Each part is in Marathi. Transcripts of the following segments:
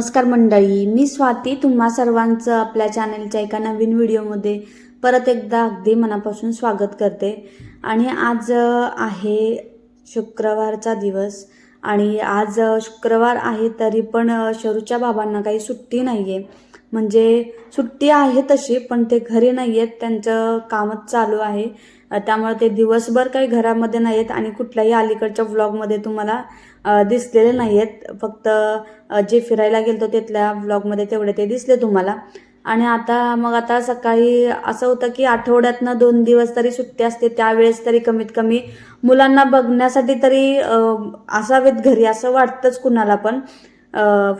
नमस्कार मंडळी मी स्वाती. तुम्हा सर्वांचं आपल्या चॅनलच्या एका नवीन व्हिडिओमध्ये परत एकदा अगदी मनापासून स्वागत करते. आणि आज आहे शुक्रवारचा दिवस आणि आज शुक्रवार आहे तरी पण शरूच्या बाबांना काही सुट्टी नाही आहे म्हणजे सुट्टी आहे तशी पण ते घरी नाही आहेत त्यांचं कामच चालू आहे. त्यामुळे ते दिवसभर काही घरामध्ये नाही आहेत आणि कुठल्याही अलीकडच्या व्लॉगमध्ये तुम्हाला दिसलेले नाही आहेत फक्त जे फिरायला गेलतो तिथल्या व्लॉगमध्ये तेवढे ते दिसले तुम्हाला. आणि आता मग आता सकाळी असं होतं की आठवड्यातनं दोन दिवस तरी सुट्टी असते त्यावेळेस तरी कमीत कमी मुलांना बघण्यासाठी तरी असावेत घरी असं वाटतंच कुणाला पण.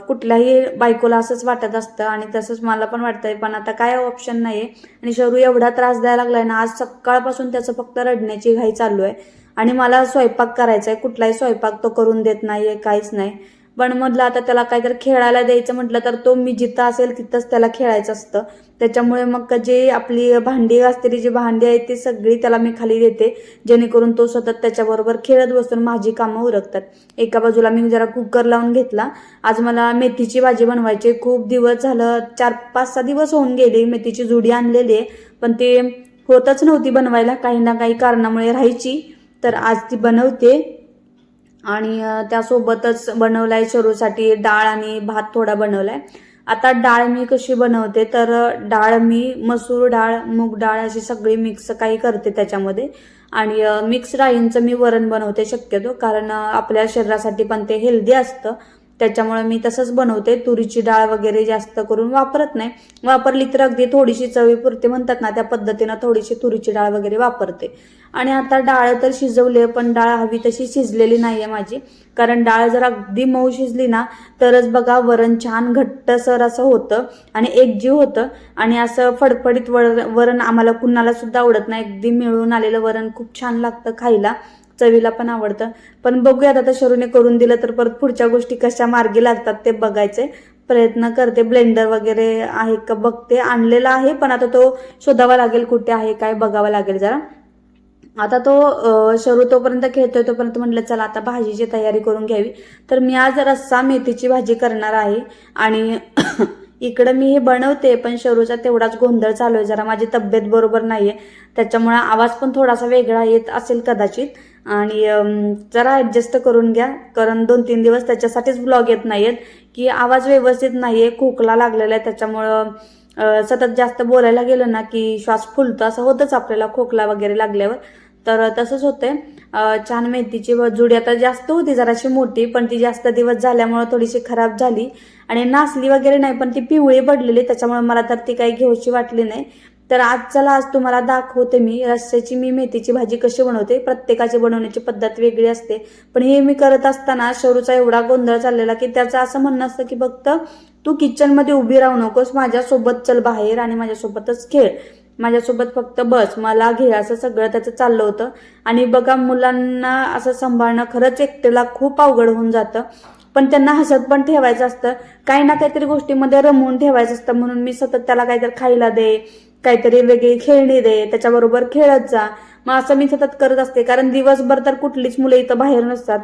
कुठल्याही बायकोला असंच वाटत असतं आणि तसंच मला पण वाटतंय पण आता काय ऑप्शन नाही आहे आणि शरू एवढा त्रास द्यायला लागलाय ना आज सकाळपासून त्याचं फक्त रडण्याची घाई चालू आहे. आणि मला स्वयंपाक करायचा आहे कुठलाही स्वयंपाक तो करून देत नाही आहे काहीच नाही. पण म्हटलं आता त्याला काहीतरी खेळायला द्यायचं म्हटलं तर तो मी जिथं असेल तिथंच त्याला खेळायचं असतं. त्याच्यामुळे मग जे आपली भांडी असलेली जी भांडी आहेत ती सगळी त्याला मी खाली देते. जेणेकरून तो सतत त्याच्याबरोबर खेळत बसून माझी कामं उरकतात. एका बाजूला मी जरा कुकर लावून घेतला. आज मला मेथीची भाजी बनवायची. खूप दिवस झालं चार पाच सहा दिवस होऊन गेले मेथीची जुडी आणलेली आहे. पण ते होतच नव्हती बनवायला. काही ना काही कारणामुळे राहायची. तर आज ती बनवते. आणि त्यासोबतच त्यासोबतच बनवलाय शरूसाठी डाळ आणि भात थोडा बनवलाय. आता डाळ मी कशी बनवते? तर डाळ मी मसूर डाळ मूग डाळ अशी सगळी मिक्स काही करते त्याच्यामध्ये. आणि मिक्स डाळींचं मी वरण बनवते शक्यतो. कारण आपल्या शरीरासाठी पण ते हेल्दी असतं. त्याच्यामुळे मी तसंच बनवते. तुरीची डाळ वगैरे जास्त करून वापरत नाही. वापरली तर अगदी थोडीशी चवीपुरते म्हणतात ना त्या पद्धतीनं थोडीशी तुरीची डाळ वगैरे वापरते. आणि आता डाळ तर शिजवली आहे पण डाळ हवी तशी शिजलेली नाही आहे माझी. कारण डाळ जर अगदी मऊ शिजली ना तरच बघा वरण छान घट्टसर असं होतं आणि एकजीव होतं. आणि असं फडफडीत वर वरण आम्हाला कुणाला सुद्धा आवडत नाही. अगदी मिळून आलेलं वरण खूप छान लागतं खायला. चवीला पण आवडतं. पण बघूयात आता शरूने करून दिलं तर परत पुढच्या गोष्टी कशा मार्गी लागतात ते बघायचे प्रयत्न करते. ब्लेंडर वगैरे आहे का बघते. आणलेला आहे पण आता तो शोधावा लागेल कुठे आहे काय बघावं लागेल जरा. आता तो शरू तोपर्यंत खेळतोय तोपर्यंत म्हटलं चला आता भाजीची तयारी करून घ्यावी. तर मी आज रस्सा मेथीची भाजी करणार आहे आणि इकडं मी हे बनवते पण शरूचा तेवढाच गोंधळ चालू आहे. जरा माझी तब्येत बरोबर नाहीये. त्याच्यामुळे आवाज पण थोडासा वेगळा येत असेल कदाचित. आणि जरा ॲडजस्ट करून घ्या. कारण दोन तीन दिवस त्याच्यासाठीच ब्लॉग येत नाही आहेत की आवाज व्यवस्थित नाही आहे खोकला लागलेला आहे. त्याच्यामुळं सतत जास्त बोलायला गेलं ना की श्वास फुलतो. असं होतंच आपल्याला खोकला वगैरे लागल्यावर. तर तसंच होतंय. छान मेथीची जुडी आता जास्त होती जराशी मोठी पण ती जास्त दिवस झाल्यामुळं थोडीशी खराब झाली. आणि नासली वगैरे नाही पण ती पिवळी पडलेली त्याच्यामुळे मला तर ती काही घेऊशी वाटली नाही. तर आज चला आज तुम्हाला दाखवते मी रस्स्याची मी मेथीची भाजी कशी बनवते. प्रत्येकाची बनवण्याची पद्धत वेगळी असते. पण हे मी करत असताना शरूचा एवढा गोंधळ चाललेला की त्याचं असं म्हणणं असतं की फक्त तू किचनमध्ये उभी राहू नकोस माझ्यासोबत चल बाहेर आणि माझ्यासोबतच खेळ. माझ्यासोबत फक्त बस मला घे असं सगळं त्याचं चाललं होतं. आणि बघा मुलांना असं सांभाळणं खरंच एकटेला खूप अवघड होऊन जातं. पण त्यांना हसत पण ठेवायचं असतं. काही ना काहीतरी गोष्टीमध्ये रमवून ठेवायचं असतं. म्हणून मी सतत त्याला काहीतरी खायला दे काहीतरी वेगळी खेळणी दे त्याच्याबरोबर खेळत जा. मग असं मी सतत करत असते कारण दिवसभर तर कुठलीच मुलं इथं बाहेर नसतात.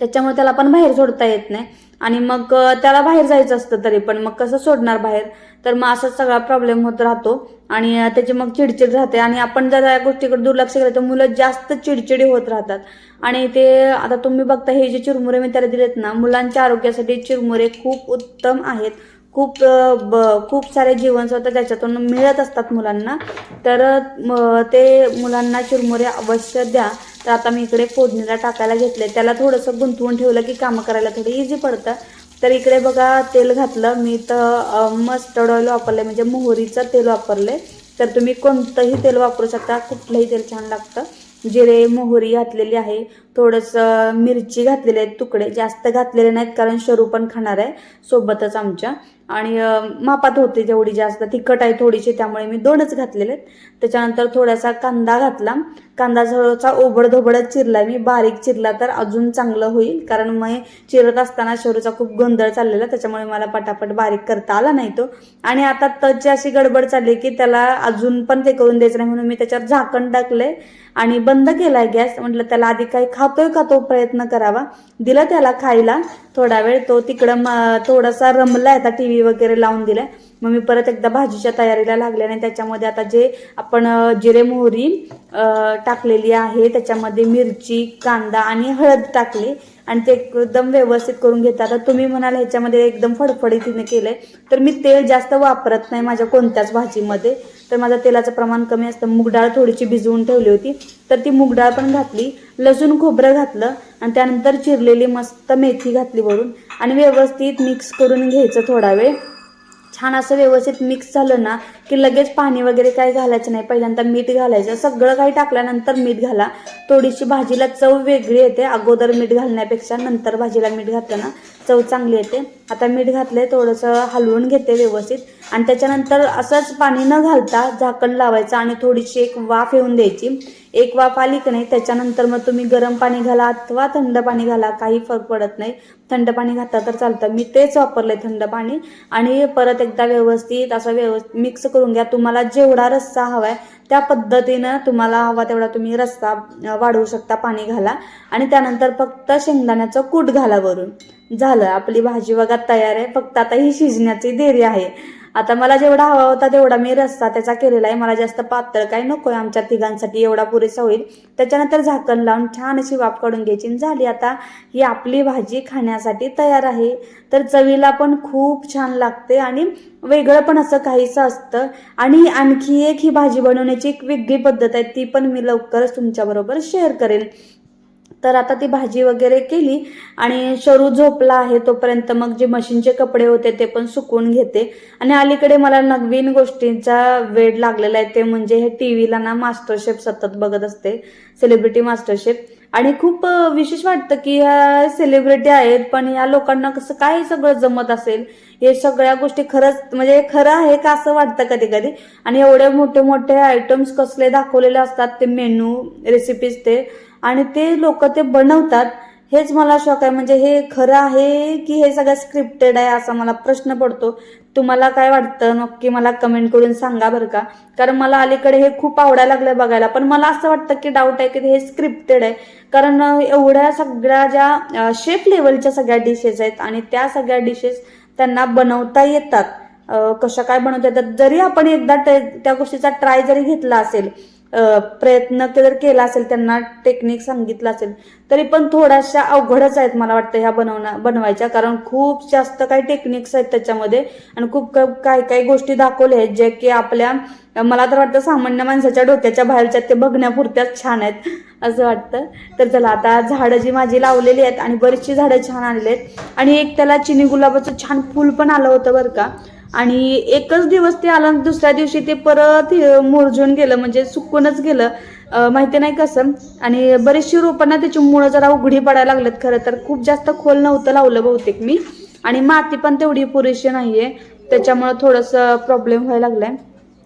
त्याच्यामुळे त्याला पण बाहेर सोडता येत नाही. आणि मग त्याला बाहेर जायचं असतं तरी पण. मग कसं सोडणार बाहेर? तर मग असा सगळा प्रॉब्लेम होत राहतो. आणि त्याची मग चिडचिड राहते. आणि आपण जर या गोष्टीकडे दुर्लक्ष केलं तर मुलं जास्त चिडचिडी होत राहतात. आणि ते आता तुम्ही बघता हे जे चिरमुरे मी त्याला दिलेत ना मुलांच्या आरोग्यासाठी चिरमुरे खूप उत्तम आहेत. खूप ब- खूप सारे जीवनसत्व त्याच्यातून मिळत असतात मुलांना तर ते मुलांना चुरमुरे अवश्य द्या. तर आता मी इकडे फोडणीला टाकायला घेतले त्याला थोडंसं गुंतवून ठेवलं की कामं करायला थोडं इझी पडतं. तर इकडे बघा तेल घातलं. मी तर मस्टर्ड ऑइल वापरले म्हणजे मोहरीचं तेल वापरले तर तुम्ही कोणतंही तेल वापरू शकता. कुठलंही तेल छान लागतं. जिरे मोहरी घातलेली आहे. थोडंसं मिरची घातलेले आहेत तुकडे जास्त घातलेले नाहीत कारण शरू पण खाणार आहे सोबतच आमच्या. आणि मापात होते जेवढी जास्त तिखट आहे थोडीशी त्यामुळे मी दोनच घातलेले आहेत. त्याच्यानंतर थोडासा कांदा घातला. कांदा थोडासा ओबडधोबडच चिरला मी. बारीक चिरला तर अजून चांगलं होईल कारण मग चिरत असताना शरूचा खूप गोंधळ चाललेला त्याच्यामुळे मला पटापट बारीक करता आला नाही तो. आणि आता तची अशी गडबड चालली की त्याला अजून पण ते करून द्यायचं नाही म्हणून मी त्याच्यावर झाकण टाकले आणि बंद केलाय गॅस. म्हटलं त्याला आधी काही खा खातोय का तो प्रयत्न करावा? दिलं त्याला खायला. थोडा वेळ तो तिकडं थोडासा रमलाय आता टी व्ही वगैरे लावून दिलाय. मग मी परत एकदा भाजीच्या तयारीला लागले आणि त्याच्यामध्ये आता जे आपण जिरे मोहरी टाकलेली आहे त्याच्यामध्ये मिरची कांदा आणि हळद टाकली. आणि ते एकदम व्यवस्थित करून घेतात. आता तुम्ही म्हणाल ह्याच्यामध्ये एकदम फडफडीतीने केलंय. तर मी तेल जास्त वापरत नाही माझ्या कोणत्याच भाजीमध्ये. तर माझं तेलाचं प्रमाण कमी असतं. मूग डाळ थोडीशी भिजवून ठेवली होती. तर ती मुगडाळ पण घातली. लसूण खोबरं घातलं. आणि त्यानंतर चिरलेली मस्त मेथी घातली वरून. आणि व्यवस्थित मिक्स करून घ्यायचं थोडा वेळ. छान असं व्यवस्थित मिक्स झालं ना की लगेच पाणी वगैरे काही घालायचं नाही. पहिल्यांदा मीठ घालायचं. सगळं काही टाकल्यानंतर मीठ घाला. थोडीशी भाजीला चव वेगळी येते. अगोदर मीठ घालण्यापेक्षा नंतर भाजीला मीठ घातलं ना चव चांगली येते. आता मीठ घातलं आहे थोडंसं हलवून घेते व्यवस्थित. आणि त्याच्यानंतर असंच पाणी न घालता झाकण लावायचं आणि थोडीशी एक वाफ येऊन द्यायची. एक वाफ आली की नाही त्याच्यानंतर मग तुम्ही गरम पाणी घाला अथवा थंड पाणी घाला काही फरक पडत नाही. थंड पाणी घातला तर चालतं. मी तेच वापरलंय थंड पाणी. आणि परत एकदा व्यवस्थित असं व्यवस्थित मिक्स करून घ्या. तुम्हाला जेवढा रस्सा हवा आहे त्या पद्धतीनं तुम्हाला हवा तेवढा तुम्ही रस्सा वाढवू शकता पाणी घाला. आणि त्यानंतर फक्त शेंगदाण्याचं कूट घाला वरून. झालं आपली भाजी बघा तयार आहे. फक्त आता ही शिजण्याची देरी आहे. आता मला जेवढा हवा होता तेवढा मी रस्सा त्याचा केलेला आहे. मला जास्त पातळ काही नको आहे आमच्या तिघांसाठी एवढा पुरेसा होईल. त्याच्यानंतर झाकण लावून छान अशी वाफ काढून घ्यायची. आणि झाली आता ही आपली भाजी खाण्यासाठी तयार आहे. तर चवीला पण खूप छान लागते आणि वेगळं पण असं काहीसं असतं. आणि आणखी एक ही भाजी बनवण्याची एक वेगळी पद्धत आहे. ती पण मी लवकरच तुमच्याबरोबर शेअर करेल. तर आता ती भाजी वगैरे केली आणि शरू झोपला आहे तोपर्यंत मग जे मशीनचे कपडे होते ते पण सुकून घेते. आणि अलीकडे मला नवीन गोष्टींचा वेळ लागलेला आहे ते म्हणजे हे टी व्हीला ना मास्टरशेफ सतत बघत असते सेलिब्रिटी मास्टरशेफ. आणि खूप विशेष वाटतं की ह्या सेलिब्रिटी आहेत पण या लोकांना कसं काय सगळं जमत असेल? हे सगळ्या गोष्टी खरंच म्हणजे खरं आहे का असं वाटतं कधी कधी आणि एवढे मोठे मोठे आयटम्स कसले दाखवलेले असतात ते मेनू रेसिपीज ते. आणि ते लोक ते बनवतात. हेच मला शॉक आहे. म्हणजे हे खरं आहे की हे सगळं स्क्रिप्टेड आहे असा मला प्रश्न पडतो. तुम्हाला काय वाटतं? नक्की मला कमेंट करून सांगा बरं का? कारण मला अलीकडे हे खूप आवडायला लागलं बघायला. पण मला असं वाटतं की डाऊट आहे की हे स्क्रिप्टेड आहे. कारण एवढ्या सगळ्या ज्या शेफ लेवलच्या सगळ्या डिशेस आहेत आणि त्या सगळ्या डिशेस त्यांना बनवता येतात. कशा काय बनवता येतात? जरी आपण एकदा त्या गोष्टीचा ट्राय जरी घेतला असेल प्रयत्न जर केला असेल त्यांना टेक्निक सांगितलं असेल तरी पण थोड्याशा अवघडच आहेत मला वाटतं ह्या बनवण्या बनवायच्या. कारण खूप जास्त काही टेक्निक्स आहेत त्याच्यामध्ये आणि खूप क- काही काही गोष्टी दाखवल्या आहेत जे की आपल्या मला तर वाटतं सामान्य माणसाच्या डोक्याच्या बाहेरच्या ते बघण्यापुरत्याच छान आहेत असं वाटतं. तर चला आता झाडं जी माझी लावलेली आहेत आणि बरीचशी झाडं छान आलेली आहेत. आणि एक त्याला चिनी गुलाबाचं छान फूल पण आलं होतं बरं का. आणि एकच दिवस ते आलं दुसऱ्या दिवशी ते परत हे मुरझून गेलं म्हणजे सुकूनच गेलं. माहिती नाही कसं. आणि बरीचशी रोपांना त्याची मुळं जरा उघडी पडायला लागलेत खरं तर. खूप जास्त खोल नव्हतं लावलं बहुतेक मी. आणि माती पण तेवढी पुरेशी नाहीये. त्याच्यामुळं थोडंसं प्रॉब्लेम व्हायला लागलाय.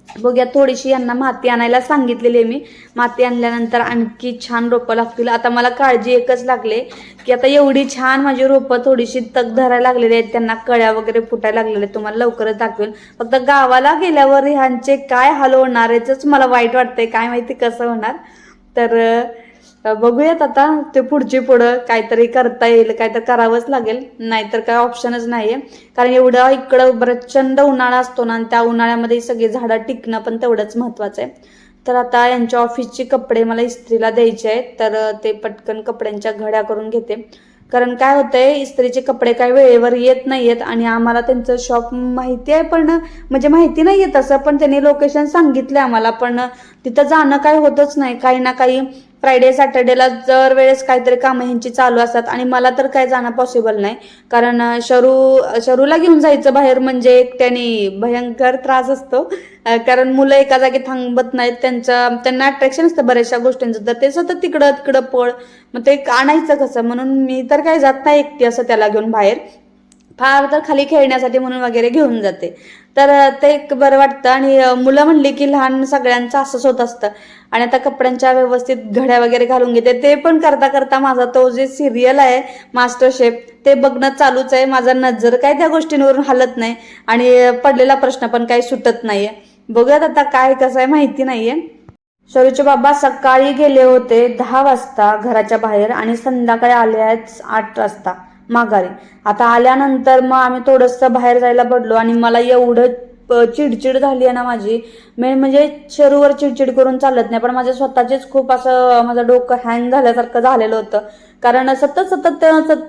बघूया थोडीशी यांना माती आणायला सांगितलेली आहे मी. माती आणल्यानंतर आणखी छान रोपं लागतील. आता मला काळजी एकच लागले की आता एवढी छान माझी रोपं थोडीशी तग धरायला लागलेली आहेत. त्यांना कळ्या वगैरे फुटायला लागलेल्या आहेत. तुम्हाला लवकरच दाखवेल फक्त गावाला गेल्यावर ह्यांचे काय हाल होणार याचंच मला वाईट वाटतंय. काय माहिती कसं होणार. तर बघूयात आता ते पुढची पुढं काहीतरी करता येईल काहीतरी करावंच लागेल. नाहीतर काय ऑप्शनच नाहीये. कारण एवढं इकडं प्रचंड उन्हाळा असतो ना आणि त्या उन्हाळ्यामध्ये सगळी झाडं टिकणं पण तेवढंच महत्वाचं आहे. तर आता यांच्या ऑफिसचे कपडे मला इस्त्रीला द्यायचे आहेत तर ते पटकन कपड्यांच्या घड्या करून घेते. कारण काय होतंय इस्त्रीचे कपडे काय वेळेवर येत नाहीयेत आणि आम्हाला त्यांचं शॉप माहिती आहे पण म्हणजे माहिती नाही येत असं पण त्यांनी लोकेशन सांगितलं आम्हाला पण तिथं जाणं काय होतच नाही. काही ना काही फ्रायडे सॅटर्डेला जर वेळेस काहीतरी कामं ह्यांची चालू असतात आणि मला तर काय जाणं पॉसिबल नाही. कारण शरू शरूला घेऊन जायचं बाहेर म्हणजे एकट्याने भयंकर त्रास असतो. कारण मुलं एका जागी थांबत नाहीत त्यांचं त्यांना अट्रॅक्शन असतं बऱ्याचशा गोष्टींचं. तर ते सतत तिकडं तिकडं पळ मग ते आणायचं कसं? म्हणून मी तर काय जात नाही एकटी असं त्याला घेऊन बाहेर. फार तर खाली खेळण्यासाठी म्हणून वगैरे घेऊन जाते. तर ते एक बरं वाटतं आणि मुलं म्हणली की लहान सगळ्यांचं असंच होत असतं. आणि आता कपड्यांच्या व्यवस्थित घड्या वगैरे घालून घेते. ते पण करता करता माझा तो जे सिरियल आहे मास्टर शेफ ते बघणं चालूच आहे. माझा नजर काय त्या गोष्टींवरून हलत नाही आणि पडलेला प्रश्न पण काही सुटत नाहीये. बघूयात आता काय कसं आहे माहिती नाहीये. शरूचे बाबा सकाळी गेले होते दहा वाजता घराच्या बाहेर आणि संध्याकाळी आले आहेत आठ वाजता. माघारी. आता आल्यानंतर मग आम्ही थोडंसं बाहेर जायला पडलो आणि मला एवढं चिडचिड झाली आहे ना माझी. मेन म्हणजे शरूवर चिडचिड करून चालत नाही पण माझे स्वतःचेच खूप असं माझं डोकं हँग झाल्यासारखं झालेलं होतं. कारण सतत सतत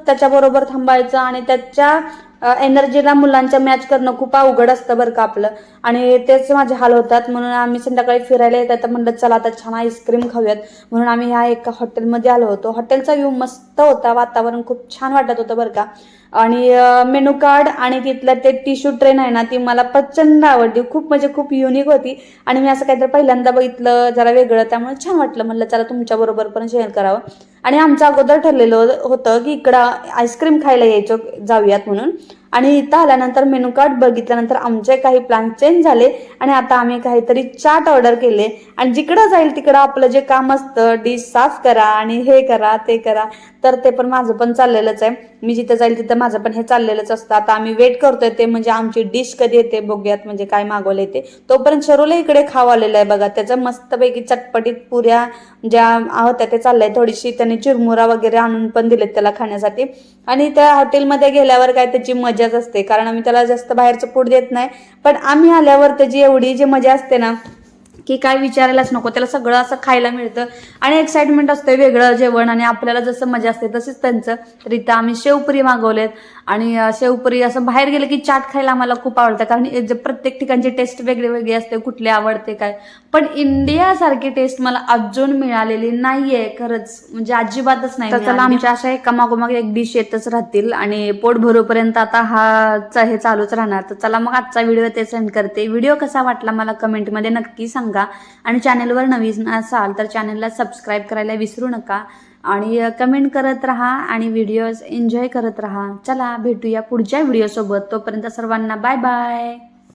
त्याच्याबरोबर थांबायचं आणि त्याच्या एनर्जीला मुलांच्या मॅच करणं खूप अवघड असतं बरं का आपलं. आणि तेच माझे हाल होतात. म्हणून आम्ही संध्याकाळी फिरायला येतात तर म्हणलं चला आता छान आईस्क्रीम खाऊयात. म्हणून आम्ही ह्या एका हॉटेलमध्ये आलो होतो. हॉटेलचा व्ह्यू मस्त होता. वातावरण खूप छान वाटत होतं बरं का. आणि मेनू कार्ड आणि तिथलं ते टिश्यू ट्रेन आहे ना ती मला प्रचंड आवडली. खूप म्हणजे खूप युनिक होती. आणि मी असं काहीतरी पहिल्यांदा बघितलं जरा वेगळं. त्यामुळे छान वाटलं. म्हणलं चला तुमच्याबरोबर पण शेअर करावं. आणि आमचं अगोदर ठरलेलं होतं की इकडं आईस्क्रीम खायला यायचो जाऊयात म्हणून. आणि इथं आल्यानंतर मेनू कार्ड बघितल्यानंतर आमचे काही प्लॅन चेंज झाले आणि आता आम्ही काहीतरी चाट ऑर्डर केले. आणि जिकडं जाईल तिकडं आपलं जे काम असतं डिश साफ करा आणि हे करा ते करा. तर ते पण माझं पण चाललेलंच आहे. मी जिथं जाईल तिथं माझं पण हे चाललेलंच असतं. आता आम्ही वेट करतोय ते म्हणजे आमची डिश कधी येते बघूयात म्हणजे काय मागवले ते. तोपर्यंत शरूला इकडे खाऊ आलेलं आहे बघा. त्याचं मस्तपैकी चटपटीत पुऱ्या ज्या होत्या ते चाललंय. थोडीशी त्याने चिरमुरा वगैरे आणून पण दिलेत त्याला खाण्यासाठी. आणि त्या हॉटेलमध्ये गेल्यावर काय त्याची मजाच असते. कारण आम्ही त्याला जास्त बाहेरचं फूड देत नाही. पण आम्ही आल्यावर त्याची एवढी जी मजा असते ना की काय विचारायलाच नको. त्याला सगळं असं खायला मिळतं. आणि एक्साइटमेंट असतं वेगळं जेवण आणि आपल्याला जसं मजा असते तसेच त्यांचं. तर इथं आम्ही शेवपुरी मागवलेत. आणि शेवपुरी असं बाहेर गेलं की चाट खायला आम्हाला खूप आवडतं. कारण प्रत्येक ठिकाणची टेस्ट वेगळी वेगळी असते कुठली आवडते काय. पण इंडियासारखी टेस्ट मला अजून मिळालेली नाहीये खरंच. म्हणजे अजिबातच नाही तर चला आमच्या अशा एका मागोमाग एक डिश येतच राहतील आणि पोट भरूपर्यंत आता हा च- हे चालूच राहणार. तर चला मग आजचा व्हिडिओ ते सेंड करते. व्हिडिओ कसा वाटला मला कमेंटमध्ये नक्की सांगा. आणि चॅनलवर नवीन असाल तर चॅनलला सबस्क्राईब करायला विसरू नका. आणि कमेंट करत राहा आणि व्हिडिओज एन्जॉय करत राहा. चला भेटूया पुढच्या व्हिडिओसोबत तोपर्यंत सर्वांना बाय बाय